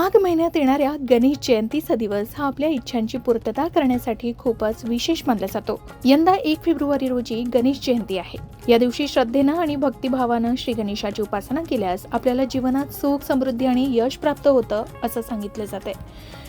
माघ महिन्यात येणाऱ्या गणेश जयंतीचा दिवस हा आपल्या इच्छांची पूर्तता करण्यासाठी खूपच विशेष मानला जातो. यंदा एक फेब्रुवारी रोजी गणेश जयंती आहे. या दिवशी श्रद्धेनं आणि भक्तिभावानं श्री गणेशाची उपासना केल्यास आपल्याला जीवनात सुख समृद्धी आणि यश प्राप्त होतं असं सांगितलं जाते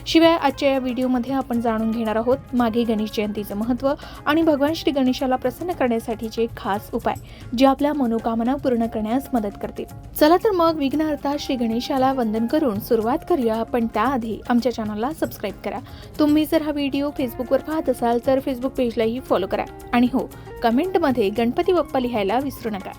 शिवाय आजच्या या व्हिडिओमध्ये आपण जाणून घेणार आहोत मागे गणेश जयंतीचं महत्त्व आणि भगवान श्री गणेशाला प्रसन्न करण्यासाठीचे खास उपाय जे आपल्या मनोकामना पूर्ण करण्यास मदत करतील चला तर मग विघ्नहर्ता श्री गणेशाला वंदन करून सुरुवात करूया. पण त्याआधी आमच्या चॅनलला सबस्क्राईब करा. तुम्ही जर हा व्हिडिओ फेसबुकवर पाहत असाल तर फेसबुक पेजलाही फॉलो करा. आणि हो कमेंटमध्ये गणपती बाप्पा लिहायला विसरू नका.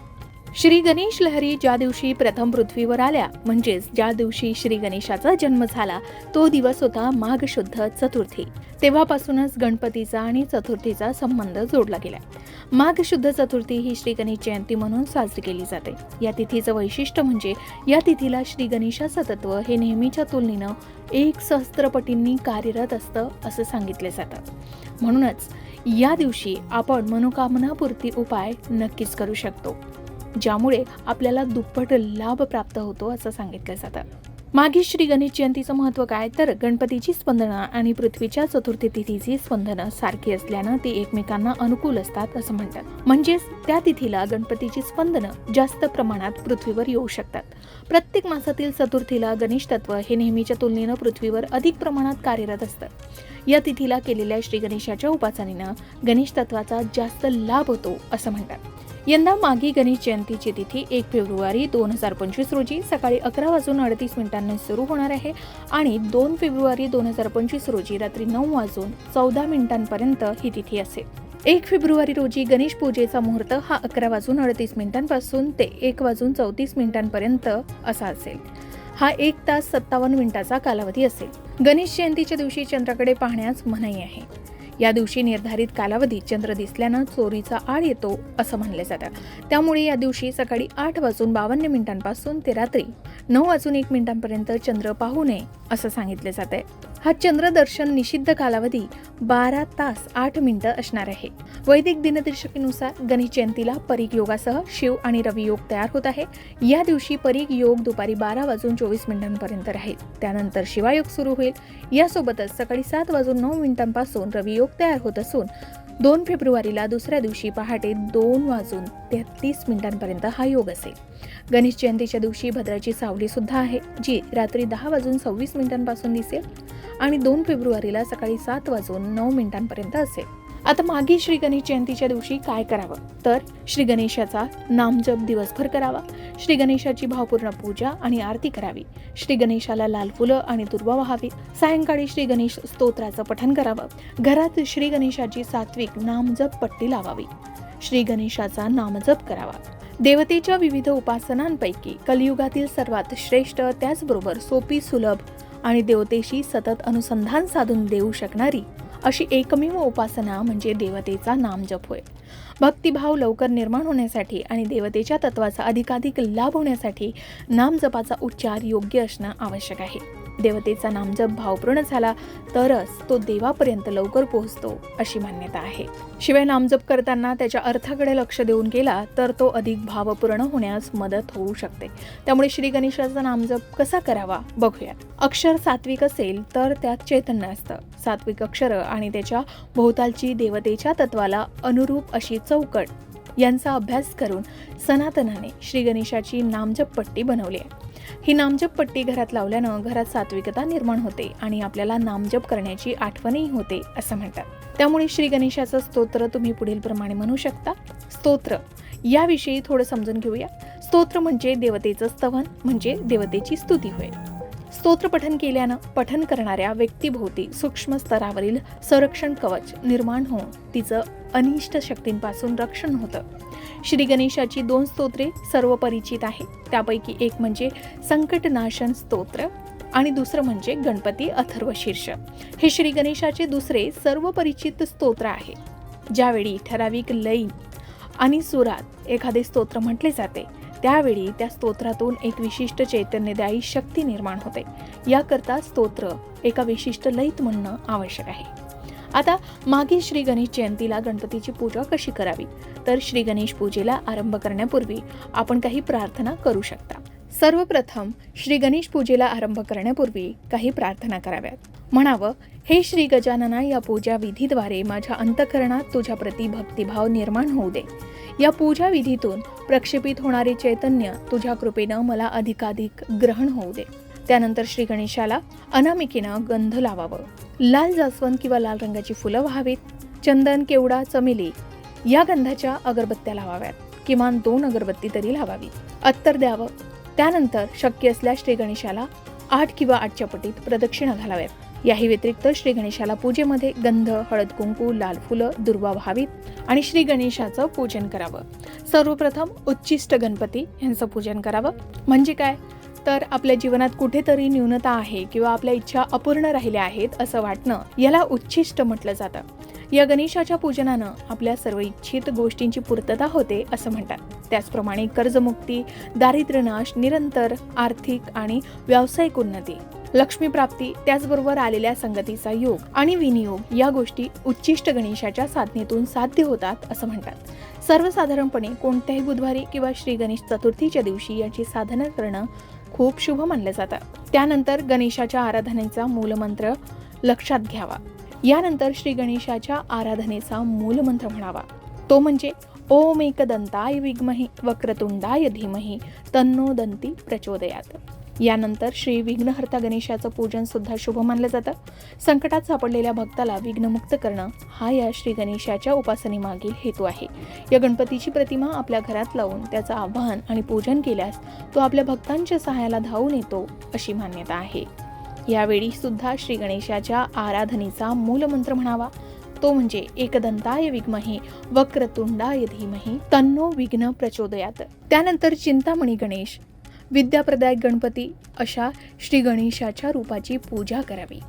श्री गणेश लहरी ज्या दिवशी प्रथम पृथ्वीवर आल्या म्हणजेच ज्या दिवशी श्री गणेशाचा जन्म झाला तो दिवस होता माघ शुद्ध चतुर्थी. तेव्हापासूनच गणपतीचा आणि चतुर्थीचा संबंध जोडला गेला. माघ शुद्ध चतुर्थी ही श्री गणेश जयंती म्हणून साजरी केली जाते. या तिथीचं वैशिष्ट्य म्हणजे या तिथीला श्री गणेशाचं तत्व हे नेहमीच्या तुलनेनं एक सहस्त्रपटींनी कार्यरत असतं असं सांगितले जातं. म्हणूनच या दिवशी आपण मनोकामनापूर्ती उपाय नक्कीच करू शकतो. ज्यामुळे आपल्याला दुप्पट लाभ प्राप्त होतो असं सांगितलं जातं मागे श्री गणेश जयंतीचं महत्त्व काय? तर गणपतीची स्पंदनं आणि पृथ्वीच्या चतुर्थी तिथीची स्पंदनं सारखी असल्यानं ती एकमेकांना अनुकूल असतात असं म्हणतात. म्हणजेच त्या तिथीला गणपतीची स्पंदनं जास्त प्रमाणात पृथ्वीवर येऊ शकतात. प्रत्येक मासातील चतुर्थीला गणेश तत्व हे नेहमीच्या तुलनेनं पृथ्वीवर अधिक प्रमाणात कार्यरत असतं. या तिथीला केलेल्या श्री गणेशाच्या उपासनेनं गणेश तत्वाचा जास्त लाभ होतो असं म्हणतात. यंदा मागी गणेश जयंतीची तिथी एक फेब्रुवारी दोन हजार पंचवीस रोजी सकाळी अकरा वाजून अडतीस मिनिटांनी सुरू होणार आहे आणि दोन फेब्रुवारी दोन हजार पंचवीस रोजी रात्री नऊ वाजून चौदा मिनिटांपर्यंत ही तिथी असेल. एक फेब्रुवारी रोजी गणेश पूजेचा मुहूर्त हा अकरा वाजून अडतीस मिनिटांपासून ते एक वाजून चौतीस मिनिटांपर्यंत असा असेल. हा एक तास सत्तावन्न मिनिटाचा कालावधी असेल. गणेश जयंतीच्या दिवशी चंद्राकडे पाहण्यास मनाई आहे. या दिवशी निर्धारित कालावधीत चंद्र दिसल्यानं चोरीचा आळ येतो असं म्हणले जातं. त्यामुळे या दिवशी सकाळी आठ वाजून बावन्न मिनिटांपासून ते रात्री नऊ वाजून एक मिनिटांपर्यंत चंद्र पाहू नये असं सांगितलं जात आहे हा चंद्रदर्शन निषिद्ध कालावधी बारा तास आठ मिनिटं असणार आहे. वैदिक दिनदर्शिकेनुसार गणेश जयंतीला परीग योगासह शिव आणि रवी योग तयार होत आहे. या दिवशी परीग योग दुपारी बारा वाजून चोवीस मिनिटांपर्यंत राहील. त्यानंतर शिवायोग सुरू होईल. यासोबतच सकाळी सात वाजून नऊ मिनिटांपासून रवी योग तयार होत असून दोन फेब्रुवारीला दुसऱ्या दिवशी पहाटे दोन वाजून तेहतीस मिनिटांपर्यंत हा योग असेल. गणेश जयंतीच्या दिवशी भद्राची सावली सुद्धा आहे जी रात्री दहा वाजून सव्वीस मिनिटांपासून दिसेल आणि दोन फेब्रुवारीला सकाळी सात वाजून नऊ मिनिटांपर्यंत असेल. आता मागे श्री गणेश जयंतीच्या दिवशी काय करावं? तर श्री गणेशाचा नामजप दिवसभर करावा. श्री गणेशाची भावपूर्ण पूजा आणि आरती करावी. श्री गणेशाला लाल फुलं आणि दुर्वा व्हावी. सायंकाळी श्री गणेश स्तोत्राचं पठण करावं. घरात श्री गणेशाची सात्विक नामजप पट्टी लावावी. श्री गणेशाचा नामजप करावा. देवतेच्या विविध उपासनांपैकी कलियुगातील सर्वात श्रेष्ठ त्याचबरोबर सोपी सुलभ आणि देवतेशी सतत अनुसंधान साधून देऊ शकणारी अशी एकमेव उपासना म्हणजे देवतेचा नामजप होय भक्तिभाव लवकर निर्माण होण्यासाठी आणि देवतेच्या तत्वाचा अधिकाधिक लाभ होण्यासाठी नामजपाचा उच्चार योग्य असणं आवश्यक आहे. देवतेचा नामजप भावपूर्ण झाला तरच तो देवापर्यंत लवकर पोहोचतो अशी मान्यता आहे. शिवाय नामजप करताना त्याच्या अर्थाकडे लक्ष देऊन गेला तर तो अधिक भावपूर्ण होण्यास मदत होऊ शकते. त्यामुळे श्री गणेशाचा नामजप कसा करावा बघूयात. अक्षर सात्विक असेल तर त्यात चैतन्य असतं. सात्विक अक्षर आणि त्याच्या भोवतालची देवतेच्या तत्वाला अनुरूप अशी चौकट. यांचा अभ्यास करून सनातनाने श्री गणेशाची नामजप पट्टी बनवली आहे. ही नामजप पट्टी घरात लावल्यानं घरात सात्विकता निर्माण होते आणि आपल्याला नामजप करण्याची आठवणही होते असं म्हणतात. त्यामुळे श्री गणेशाचं स्तोत्र तुम्ही पुढील प्रमाणे म्हणू शकता. स्तोत्र. याविषयी थोडं समजून घेऊया. स्तोत्र म्हणजे देवतेचं स्तवन म्हणजे देवतेची स्तुती होय. स्तोत्र पठन केल्यानं पठन करणाऱ्या व्यक्तीभोवती सूक्ष्म स्तरावरील संरक्षण कवच निर्माण होऊन तिचं अनिष्ट शक्तींपासून रक्षण होतं. श्री गणेशाची दोन स्तोत्रे सर्व परिचित आहेत. त्यापैकी एक म्हणजे संकटनाशन स्तोत्र आणि दुसरं म्हणजे गणपती अथर्व शीर्ष. हे श्री गणेशाचे दुसरे सर्व परिचित स्तोत्र आहे. ज्यावेळी ठराविक लयी आणि सुरात एखादे स्तोत्र म्हटले जाते त्यावेळी त्या स्तोत्रातून एक विशिष्ट चैतन्यदायी शक्ती निर्माण होते. याकरता स्तोत्र एका विशिष्ट लयीत म्हणणं आवश्यक आहे. आता मागील श्री गणेश जयंतीला गणपतीची पूजा कशी करावी? तर श्री गणेश पूजेला आरंभ करण्यापूर्वी आपण काही प्रार्थना करू शकता. सर्वप्रथम श्री गणेश पूजेला आरंभ करण्यापूर्वी काही प्रार्थना कराव्यात. म्हणावं हे श्री गजानना या पूजा विधीद्वारे माझ्या अंतकरणात तुझ्या प्रती भक्तिभाव निर्माण होऊ दे. या पूजा विधीतून प्रक्षेपित होणारे चैतन्य तुझ्या कृपेनं मला अधिकाधिक ग्रहण होऊ दे. त्यानंतर श्री गणेशाला अनामिकेनं गंध लावावं. लाल जास्वंद किंवा लाल रंगाची फुलं व्हावीत. चंदन केवडा चमेली या गंधाच्या अगरबत्त्या लावाव्यात. किमान दोन अगरबत्ती तरी लावावी अत्तर द्यावं. त्यानंतर शक्य असल्यास श्री गणेशाला आठ किंवा आठच्या पटीत प्रदक्षिणा घालाव्यात. याही व्यतिरिक्त श्री गणेशाला पूजेमध्ये गंध हळद कुंकू लाल फुलं दुर्वा व्हावीत आणि श्री गणेशाचं पूजन करावं. सर्वप्रथम उच्चिष्ट गणपती यांचं पूजन करावं. म्हणजे काय? तर आपल्या जीवनात कुठेतरी न्यूनता आहे किंवा आपल्या इच्छा अपूर्ण राहिल्या आहेत असं वाटणं याला उच्चिष्ट म्हटलं जातं. या गणेशाच्या पूजनानं आपल्या सर्व इच्छित गोष्टींची पूर्तता होते असं म्हणतात. त्याचप्रमाणे कर्जमुक्ती दारिद्र्यनाश निरंतर आर्थिक आणि व्यावसायिक उन्नती लक्ष्मी प्राप्ती त्याचबरोबर आलेल्या संगतीचा योग आणि विनियोग या गोष्टी उच्चिष्ट गणेशाच्या साधनेतून साध्य होतात असं म्हणतात. सर्वसाधारणपणे कोणत्याही बुधवारी किंवा श्री गणेश चतुर्थीच्या दिवशी याची साधना करणं खूप शुभ मानलं जातं. त्यानंतर गणेशाच्या आराधनेचा मूलमंत्र लक्षात घ्यावा. यानंतर श्री गणेशाच्या आराधनेचा मूलमंत्र म्हणावा. तो म्हणजे ओम एकदंताय विद्महे वक्रतुंडाय धीमहि तन्नो दंती प्रचोदयात. यानंतर श्री विघ्नहर्ता गणेशाचं पूजन सुद्धा शुभ मानलं जातं. संकटात सापडलेल्या भक्ताला विघ्नमुक्त करणं हा या श्री गणेशाच्या उपासनेमागील हेतू आहे. या गणपतीची प्रतिमा आपल्या घरात लावून त्याचं आवाहन आणि पूजन केल्यास तो आपल्या भक्तांच्या सहाय्याला धावून येतो अशी मान्यता आहे. यावेळी सुद्धा श्री गणेशाच्या आराधनेचा मूलमंत्र म्हणावा. तो म्हणजे एकदंताय विघ्महे वक्रतुंडाय धीमही तन्नो विघ्न प्रचोदयात. त्यानंतर चिंतामणी गणेश विद्याप्रदायक गणपती अशा श्री गणेशाच्या रूपाची पूजा करावी.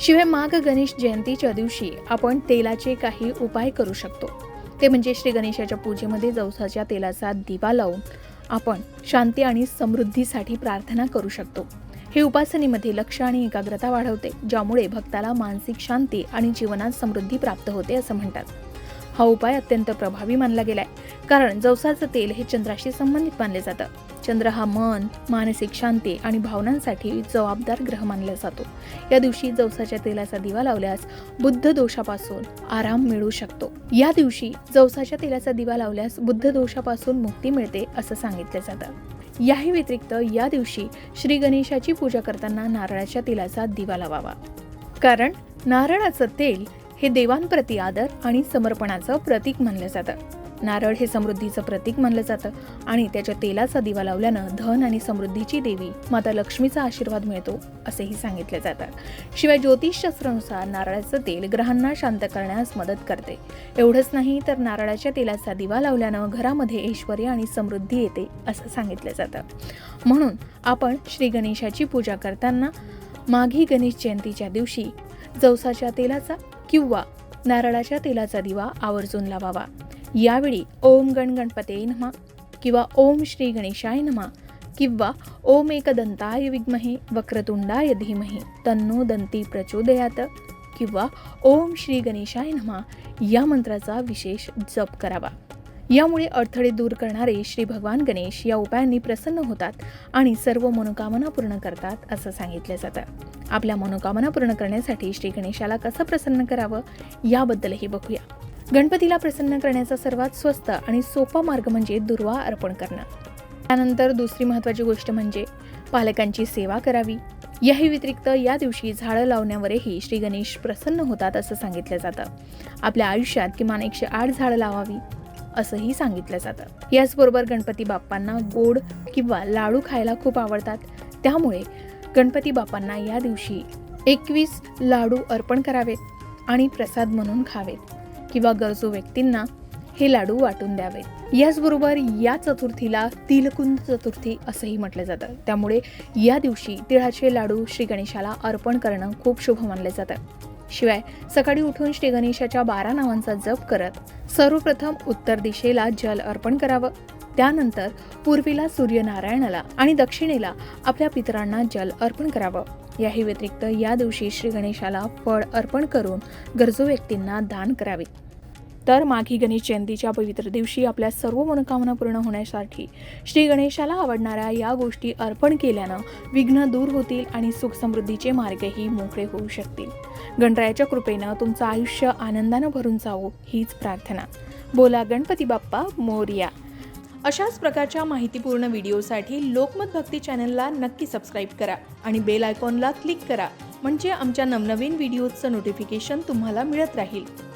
शिवाय माघ गणेश जयंतीच्या दिवशी आपण तेलाचे काही उपाय करू शकतो. ते म्हणजे श्री गणेशाच्या पूजेमध्ये जवसाच्या तेलाचा दिवा लावून आपण शांती आणि समृद्धीसाठी प्रार्थना करू शकतो. हे उपासनेमध्ये लक्ष आणि एकाग्रता वाढवते ज्यामुळे भक्ताला मानसिक शांती आणि जीवनात समृद्धी प्राप्त होते असं म्हणतात. हा उपाय अत्यंत प्रभावी मानला गेलाय कारण जवसाचं तेल हे चंद्राशी संबंधित मानले जातं. चंद्र हा मन मानसिक शांती आणि भावनांसाठी जबाबदार ग्रह मानला जातो. या दिवशी जवसाच्या तेलाचा दिवा लावल्यास बुद्ध दोषापासून आराम मिळू शकतो. या दिवशी जवसाच्या तेलाचा दिवा लावल्यास बुद्ध दोषापासून मुक्ती मिळते असं सांगितलं जातं. याही व्यतिरिक्त या दिवशी श्री गणेशाची पूजा करताना नारळाच्या तेलाचा दिवा लावावा. कारण नारळाचं तेल हे देवांप्रती आदर आणि समर्पणाचं प्रतीक मानलं जातं. नारळ हे समृद्धीचं प्रतीक मानलं जातं आणि त्याच्या तेलाचा दिवा लावल्यानं धन आणि समृद्धीची देवी माता लक्ष्मीचा आशीर्वाद मिळतो असेही सांगितले जातं शिवाय ज्योतिषशास्त्रानुसार नारळाचं तेल ग्रहांना शांत करण्यास मदत करते. एवढंच नाही तर नारळाच्या तेलाचा दिवा लावल्यानं घरामध्ये ऐश्वर आणि समृद्धी येते असं सांगितलं जातं. म्हणून आपण श्री गणेशाची पूजा करताना माघी गणेश जयंतीच्या दिवशी जवसाच्या तेलाचा किंवा नारळाच्या तेलाचा दिवा आवर्जून लावावा. यावेळी ओम गण गणपते नमः किंवा ओम श्री गणेशाय नमा किंवा ओम एकदंताय विद्महे वक्रतुंडाय धीमहि तन्नो दंती प्रचोदयात किंवा ओम श्री गणेशाय नमा या मंत्राचा विशेष जप करावा. यामुळे अडथळे दूर करणारे श्री भगवान गणेश या उपायांनी प्रसन्न होतात आणि सर्व मनोकामना पूर्ण करतात असं सांगितलं जातं. आपल्या मनोकामना पूर्ण करण्यासाठी श्री गणेशाला कसं प्रसन्न करावं याबद्दलही बघूया. गणपतीला प्रसन्न करण्याचा सर्वात स्वस्त आणि सोपा मार्ग म्हणजे दुर्वा अर्पण करणं. त्यानंतर दुसरी महत्त्वाची गोष्ट म्हणजे पालकांची सेवा करावी. याही व्यतिरिक्त या दिवशी झाडं लावण्यावरही श्री गणेश प्रसन्न होतात असं सांगितलं जातं. आपल्या आयुष्यात किमान एकशे आठ झाडं लावावी असंही सांगितलं जातं. याचबरोबर गणपती बाप्पांना गोड किंवा लाडू खायला खूप आवडतात. त्यामुळे गणपती बाप्पांना या दिवशी एकवीस लाडू अर्पण करावेत आणि प्रसाद म्हणून खावेत. किंवा गरजू व्यक्तींना हे लाडू वाटून द्यावेत याचबरोबर या चतुर्थीला तिलकुंद चतुर्थी असंही म्हटलं जातं. त्यामुळे या दिवशी तिळाचे लाडू श्री गणेशाला अर्पण करणं खूप शुभ मानलं जातं. शिवाय सकाळी उठून श्री गणेशाच्या बारा नावांचा जप करत सर्वप्रथम उत्तर दिशेला जल अर्पण करावं. त्यानंतर पूर्वीला सूर्यनारायणाला आणि दक्षिणेला आपल्या पितरांना जल अर्पण करावं. याही व्यतिरिक्त या दिवशी श्री गणेशाला फळ अर्पण करून गरजू व्यक्तींना दान करावे. तर माघी गणेश जयंतीच्या पवित्र दिवशी आपल्या सर्व मनोकामना पूर्ण होण्यासाठी श्री गणेशाला आवडणाऱ्या या गोष्टी अर्पण केल्यानं विघ्न दूर होतील आणि सुख समृद्धीचे मार्गही मोकळे होऊ शकतील. गणरायाच्या कृपेनं तुमचं आयुष्य आनंदानं भरून जावो हीच प्रार्थना. बोला गणपती बाप्पा मोरया. अशाच प्रकारच्या माहितीपूर्ण व्हिडिओसाठी लोकमत भक्ती चॅनलला नक्की सबस्क्राईब करा आणि बेल आयकॉनला क्लिक करा म्हणजे आमच्या नवनवीन व्हिडिओजचं नोटिफिकेशन तुम्हाला मिळत राहील.